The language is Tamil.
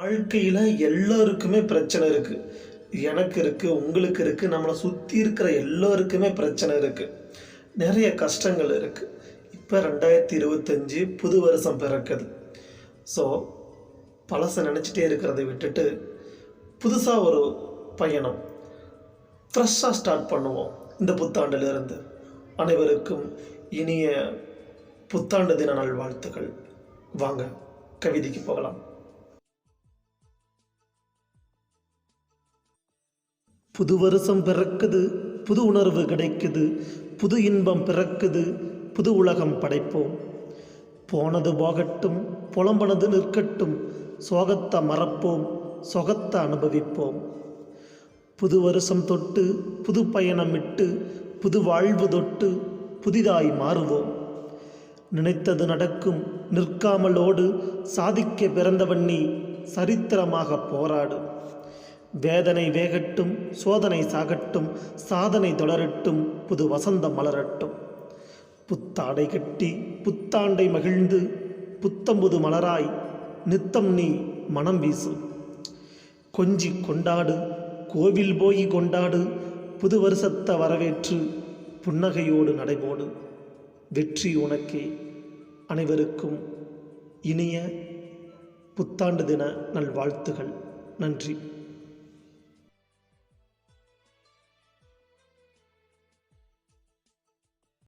வாழ்க்கையில் எல்லாருக்குமே பிரச்சனை இருக்குது எனக்கு இருக்குது உங்களுக்கு இருக்குது நம்மளை சுற்றி இருக்கிற எல்லாருக்குமே பிரச்சனை இருக்குது நிறைய கஷ்டங்கள் இருக்குது இப்போ ரெண்டாயிரத்தி இருபத்தஞ்சி புது வருஷம் பிறக்குது. ஸோ பழசை நினச்சிட்டே இருக்கிறதை விட்டுட்டு புதுசாக ஒரு பயணம். ஃப்ரெஷ்ஷாக ஸ்டார்ட் பண்ணுவோம் இந்த புத்தாண்டிலிருந்து. அனைவருக்கும் இனிய புத்தாண்டு தின நல்வாழ்த்துக்கள். வாங்க கவிதைக்கு போகலாம். புது வருஷம் பிறக்குது புது உணர்வு கிடைக்குது புது இன்பம் பிறக்குது புது உலகம் படைப்போம். போனது போகட்டும் புலம்பனது நிற்கட்டும் சோகத்தை மறப்போம் சொகத்தை அனுபவிப்போம். புது வருஷம் தொட்டு புது பயணமிட்டு புது வாழ்வு தொட்டு புதிதாய் மாறுவோம். நினைத்தது நடக்கும் நிற்காமலோடு சாதிக்க பிறந்தவன் நீ சரித்திரமாக போராடு. வேதனை வேகட்டும் சோதனை சாகட்டும் சாதனை தொடரட்டும் புது வசந்தம் மலரட்டும். புத்தாடை கட்டி புத்தாண்டை மகிழ்ந்து புத்தம்புது மலராய் நித்தம் நீ மனம் வீசு கொஞ்சி கொண்டாடு கோவில் போய் கொண்டாடு புது வருஷத்தை வரவேற்று புன்னகையோடு நடைபோடு. வெற்றி உனக்கே. அனைவருக்கும் இனிய புத்தாண்டு தின நல்வாழ்த்துகள். நன்றி.